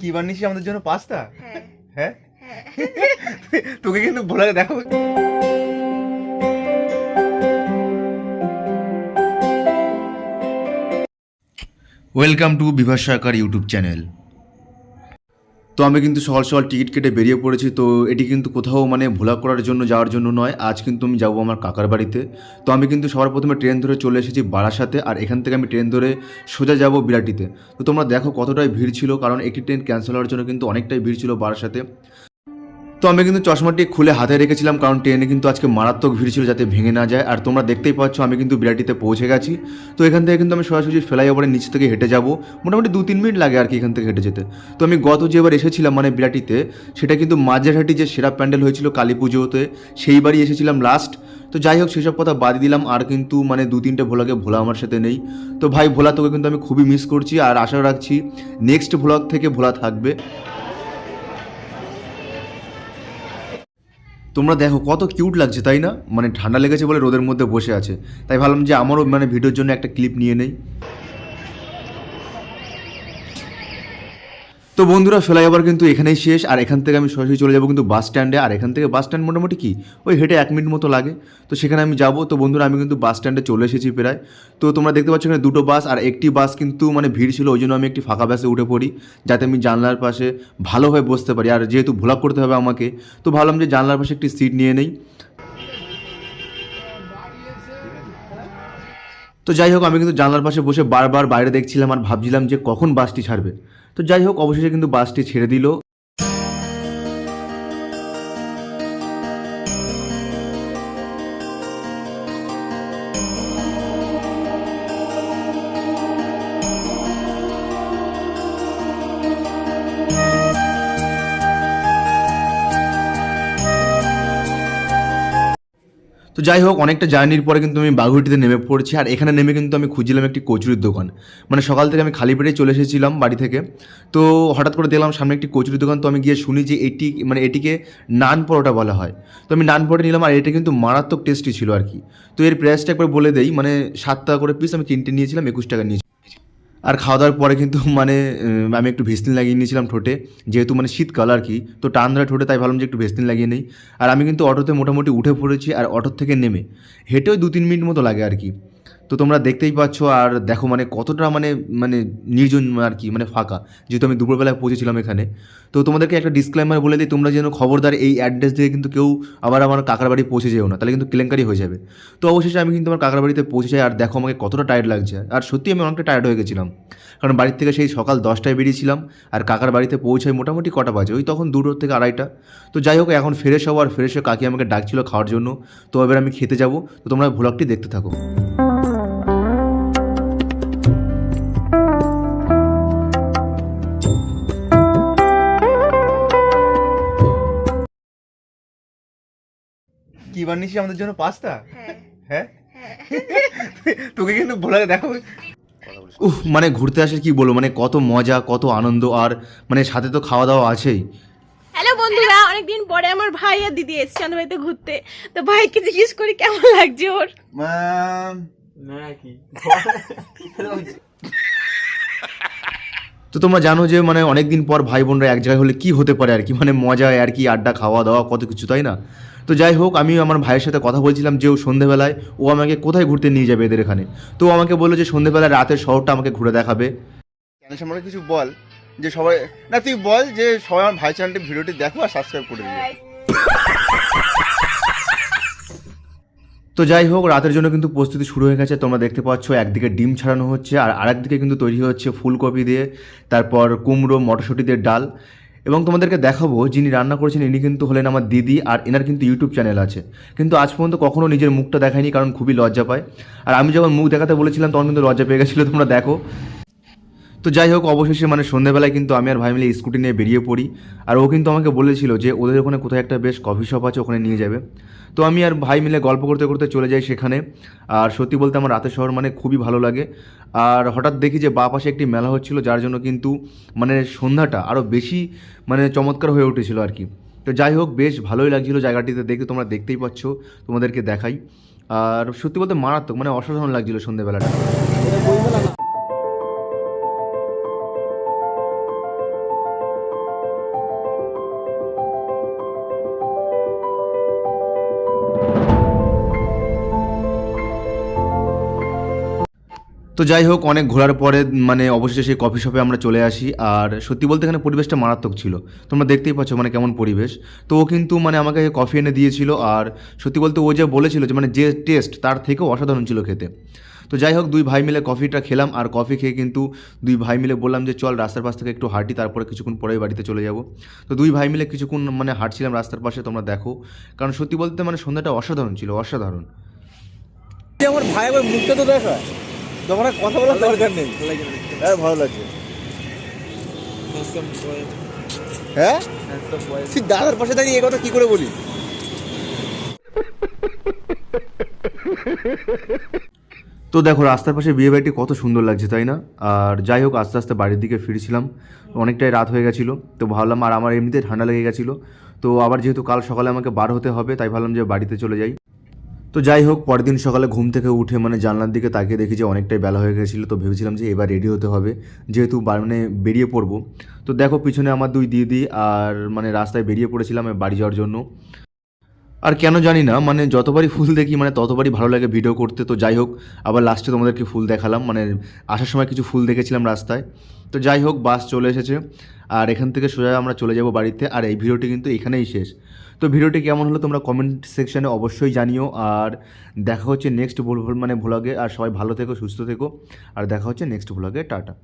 কি বানিয়েছিস আমাদের জন্য? পাস্তা? হ্যাঁ। হ্যাঁ? হ্যাঁ। তোকে কিন্তু ভোলা দেখো। Welcome to Bibhas Sarkar YouTube channel তো আমি কিন্তু সকাল সকাল টিকিট কেটে বেরিয়ে পড়েছি, তো এটি কিন্তু কোথাও মানে ভোলা করার জন্য যাওয়ার জন্য নয়। আজ কিন্তু আমি যাব আমার কাকার বাড়িতে। তো আমি কিন্তু সবার প্রথমে ট্রেন ধরে চলে এসেছি বারাসাতে, আর এখান থেকে আমি ট্রেন ধরে সোজা যাব বিরাটিতে। তো তোমরা দেখো কতটাই ভিড় ছিল, কারণ একটি ট্রেন ক্যান্সেল হওয়ার জন্য কিন্তু অনেকটাই ভিড় ছিল বারাসাতে। তো আমি কিন্তু চশমাটি খুলে হাতে রেখেছিলাম, কারণ ট্রেনে কিন্তু আজকে মারাত্মক ভিড় ছিল যাতে ভেঙে না যায়। আর তোমরা দেখতেই পাচ্ছ, আমি কিন্তু বিরাটিতে পৌঁছে গেছি। তো এখান থেকে কিন্তু আমি সরাসরি ফ্লাইওভারের নিচ থেকে হেঁটে যাব। মোটামুটি দু তিন মিনিট লাগে আর কি এখান থেকে হেঁটে যেতে। তো আমি গত যে এবার এসেছিলাম মানে বিরাটিতে সেটা কিন্তু মাঝেরহাটি যে সেরা প্যান্ডেল হয়েছিল কালী পুজোতে সেইবারই এসেছিলাম লাস্ট তো যাই হোক, সেসব কথা বাদ দিলাম, আর কিন্তু মানে দু তিনটে ভোলাকে ভোলা আমার সাথে নেই। তো ভাই, ভোলা তোকে কিন্তু আমি খুবই মিস করছি, আর আশা রাখছি নেক্সট ভ্লগ থেকে ভোলা থাকবে। তোমরা দেখো কত কিউট লাগছে, তাই না? মানে ঠান্ডা লেগেছে বলে রোদের মধ্যে বসে আছে। তাই ভাবলাম যে আমারও মানে ভিডিওর জন্য একটা ক্লিপ নিয়ে নেই। তো বন্ধুরা, ফ্লাইওভার কিন্তু এখানেই শেষ। আর এখান থেকে আমি সরাসরি চলে যাব কিন্তু বাস স্ট্যান্ডে। আর এখান থেকে বাস স্ট্যান্ড মোটামুটি কি? ওই হেঁটে এক মিনিট মতো লাগে। তো সেখানে আমি যাব। তো বন্ধুরা, আমি কিন্তু বাস স্ট্যান্ডে চলে এসেছি প্রায়। তো তোমরা দেখতে পাচ্ছ এখানে দুটো বাস। আর একটি বাস কিন্তু মানে ভিড় ছিল, ওই জন্য আমি একটি ফাঁকা বাসে উঠে পড়ি, যাতে আমি জানলার পাশে ভালোভাবে বসতে পারি। আর যেহেতু ভ্লগ করতে হবে আমাকে, তো ভাবলাম যে জানলার পাশে একটি সিট নিয়ে নেই। তো যাই হোক, আমি কিন্তু জানলার পাশে বসে বারবার বাইরে দেখছিলাম আর ভাবছিলাম যে কখন বাসটি ছাড়বে। তো যাই হোক, অবশেষে কিন্তু বাসটি ছেড়ে দিল। তো যাই হোক, অনেকটা জার্নির পরে কিন্তু আমি বাগুইটিতে নেমে পড়েছি। আর এখানে নেমে কিন্তু আমি খুঁজছিলাম একটি কচুরির দোকান। মানে সকাল থেকে আমি খালি পেটেই চলে এসেছিলাম বাড়ি থেকে। তো হঠাৎ করে দেখলাম সামনে একটি কচুরির দোকান। তো আমি গিয়ে শুনি যে এটি মানে এটিকে নান পরোটা বলা হয়। তো আমি নান পরোটা নিলাম আর এটা কিন্তু মারাত্মক টেস্টি ছিল আর কি। তো এর প্রাইসটা একবার বলে দেই মানে সাত টাকা করে পিস আমি তিনটে নিয়েছিলাম, একুশ টাকা নিয়েছি। আর খাওয়া দাওয়ার পরে কিন্তু মানে আমি একটু ভেসলিন লাগিয়ে নিয়েছিলাম ঠোঁটে, যেহেতু মানে শীতকাল আর কি, তো টান ধরে ঠোঁটে, তাই ভাবলাম যে একটু ভেসলিন লাগিয়ে নেই। আর আমি কিন্তু অটোতে মোটামুটি উঠে পড়েছি আর অটোর থেকে নেমে, হেঁটেও দু তিন মিনিট মতো লাগে আর কি। তো তোমরা দেখতেই পাচ্ছ আর দেখো মানে কতটা মানে মানে নির্জন আর কি মানে ফাঁকা। যেহেতু আমি দুপুরবেলায় পৌঁছেছিলাম এখানে। তো তোমাদেরকে একটা ডিসক্লাইমার বলে দিই, তোমরা যেন খবরদার এই অ্যাড্রেস দিয়ে কিন্তু কেউ আবার আমার কাকার বাড়ি পৌঁছে যেও না, তাহলে কিন্তু কেলেঙ্কারি হয়ে যাবে। তো অবশেষে আমি কিন্তু আমার কাকার বাড়িতে পৌঁছে যাই, আর দেখো আমাকে কতটা টায়ার্ড লাগছে। আর সত্যি আমি অনেকটা টায়ার্ড হয়ে গেছিলাম। কারণ বাড়ির থেকে সেই সকাল দশটায় বেরিয়েছিলাম, আর কাকার বাড়িতে পৌঁছাই মোটামুটি কটা বাজে, ওই তখন দুটোর থেকে আড়াইটা। তো যাই হোক, এখন ফ্রেশ হব আর ফ্রেশ হয়ে কাকি আমাকে ডাকছিল খাওয়ার জন্য। তো এবার আমি খেতে যাব, তো তোমরা ভ্লগটি দেখতে থাকো। কি বানিয়েছিস আমাদের জন্য পাস্তা হ্যাঁ। হ্যাঁ? হ্যাঁ। তোকে কিন্তু ভোলা দেখো। উহ মানে ঘুরতে আসে কি বলব? মানে কত মজা কত আনন্দ আর মানে সাথে তো খাওয়া দাওয়া আছেই। হ্যালো বন্ধুরা। অনেকদিন পরে আমার ভাই আর দিদি এসছে আমাদের বাড়িতে ঘুরতে। তো ভাইকে জিজ্ঞেস করি কেমন লাগছে ওর? তো তোমরা জানো যে মানে অনেক দিন পর ভাই বোনরা এক জায়গায় হলে কি হতে পারে আর কি? মানে মজা আর কি আড্ডা খাওয়া দাওয়া কত কিছু তাই না? তো যাই হোক আমি আমার ভাইয়ের সাথে কথা বলছিলাম যে ও সন্ধেবেলায় ও আমাকে কোথায় ঘুরতে নিয়ে যাবে এদের এখানে? তো ও আমাকে বলল যে সন্ধেবেলায় রাতের শহরটা আমাকে ঘুরে দেখাবে। চ্যানেল সম্বন্ধে কিছু বল? যে সবাই না তুই বল যে সবাই আমার ভাই চ্যানেলটি ভিডিওটি দেখো আর সাবস্ক্রাইব করে দিবে। তো যাই হোক, রাতের জন্য কিন্তু প্রস্তুতি শুরু হয়ে গেছে। তোমরা দেখতে পাচ্ছ, একদিকে ডিম ছাড়ানো হচ্ছে আর আরেকদিকে কিন্তু তৈরি হচ্ছে ফুলকপি দিয়ে, তারপর কুমড়ো, মটরশুঁটি দিয়ে ডাল। এবং তোমাদেরকে দেখাবো, যিনি রান্না করেছেন, ইনি কিন্তু হলেন আমার দিদি আর এনার কিন্তু ইউটিউব চ্যানেল আছে। কিন্তু আজ পর্যন্ত কখনো নিজের মুখটা দেখায়নি, কারণ খুবই লজ্জা পায়। আর আমি যখন মুখ দেখাতে বলেছিলাম, তখন কিন্তু লজ্জা পেয়ে গেছিল, তোমরা দেখো। তো যাই হোক, অবশেষে মানে সন্ধ্যাবেলায় কিন্তু আমি আর ভাই মিলে স্কুটি নিয়ে বেরিয়ে পড়ি। আর ও কিন্তু আমাকে বলেছিল যে, ওদের ওখানে কোথায় একটা বেশ কফি শপ আছে, ওখানে নিয়ে যাবে। তো আমি আর ভাই মিলে গল্প করতে করতে চলে যাই সেখানে। আর সত্যি বলতে আমার রাতের শহর মানে খুবই ভালো লাগে। আর হঠাৎ দেখি যে বা পাশে একটি মেলা হচ্ছিল, যার জন্য কিন্তু মানে সন্ধ্যাটা আরও বেশি মানে চমৎকার হয়ে উঠেছিল আর কি। তো যাই হোক, বেশ ভালোই লাগছিল জায়গাটিতে দেখতে তোমরা দেখতেই পাচ্ছ, তোমাদেরকে দেখাই। আর সত্যি বলতে মারাত্মক মানে অসাধারণ লাগছিল সন্ধ্যেবেলাটা তো যাই হোক, অনেক ঘোরার পরে মানে অবশেষে সেই কফি শপে আমরা চলে আসি। আর সত্যি বলতে এখানে পরিবেশটা মারাত্মক ছিল। তোমরা দেখতেই পাচ্ছ মানে কেমন পরিবেশ। তো ও কিন্তু মানে আমাকে কফি এনে দিয়েছিল। আর সত্যি বলতে ও যে বলেছিল যে মানে যে টেস্ট তার থেকেও অসাধারণ ছিল খেতে। তো যাই হোক, দুই ভাই মিলে কফিটা খেলাম। আর কফি খেয়ে কিন্তু দুই ভাই মিলে বললাম যে, চল রাস্তার পাশ থেকে একটু হাঁটি, তারপরে কিছুক্ষণ পরেই বাড়িতে চলে যাব। তো দুই ভাই মিলে কিছুক্ষণ মানে হাঁটছিলাম রাস্তার পাশে, তোমরা দেখো। কারণ সত্যি বলতে মানে সন্ধ্যাটা অসাধারণ ছিল, অসাধারণ। আমার ভাই মুখটা তো আর কথা বলার দরকার নেই। হ্যাঁ ভালো লাগছে। হ্যাঁ? দাদার পাশে দাঁড়িয়ে এই কথা কি করে বলি? তো দেখো, রাস্তার পাশে বিয়ে বাড়িটি কত সুন্দর লাগছে, তাই না? আর যাই হোক, আস্তে আস্তে বাড়ির দিকে ফিরছিলাম। অনেকটাই রাত হয়ে গেছিল। তো ভাবলাম, আর আমার এমনিতে ঠান্ডা লেগে গেছিল। তো আবার যেহেতু কাল সকালে আমাকে বার হতে হবে, তাই ভাবলাম যে বাড়িতে চলে যাই। তো যাই হোক, পরের দিন সকালে ঘুম থেকে উঠে মানে জানলার দিকে তাকিয়ে দেখি যে অনেকটাই বেলা হয়ে গেছিল। তো ভেবেছিলাম যে এবার রেডি হতে হবে। যেহেতু মানে বেরিয়ে পড়ব। তো দেখো পিছনে আমার দুই দিদি আর মানে রাস্তায় বেরিয়ে পড়েছিলাম বাড়ি যাওয়ার জন্য। আর কেন জানি না মানে যতবারই ফুল দেখি মানে ততবারই ভালো লাগে ভিডিও করতে। তো যাই হোক, আবার লাস্টে তোমাদেরকে ফুল দেখালাম। মানে আসার সময় কিছু ফুল দেখেছিলাম রাস্তায়। তো যাই হোক বাস চলে এসেছে। আর এখান থেকে সোজা আমরা চলে যাব বাড়িতে। আর এই ভিডিওটি কিন্তু এখানেই শেষ। তো ভিডিওটি কেমন হলো তোমরা কমেন্ট সেকশানে অবশ্যই জানিও। আর দেখা হচ্ছে নেক্সট ভুল মানে ভ্লগে আর সবাই ভালো থেকো, সুস্থ থেকো। আর দেখা হচ্ছে নেক্সট ভ্লগে টাটা।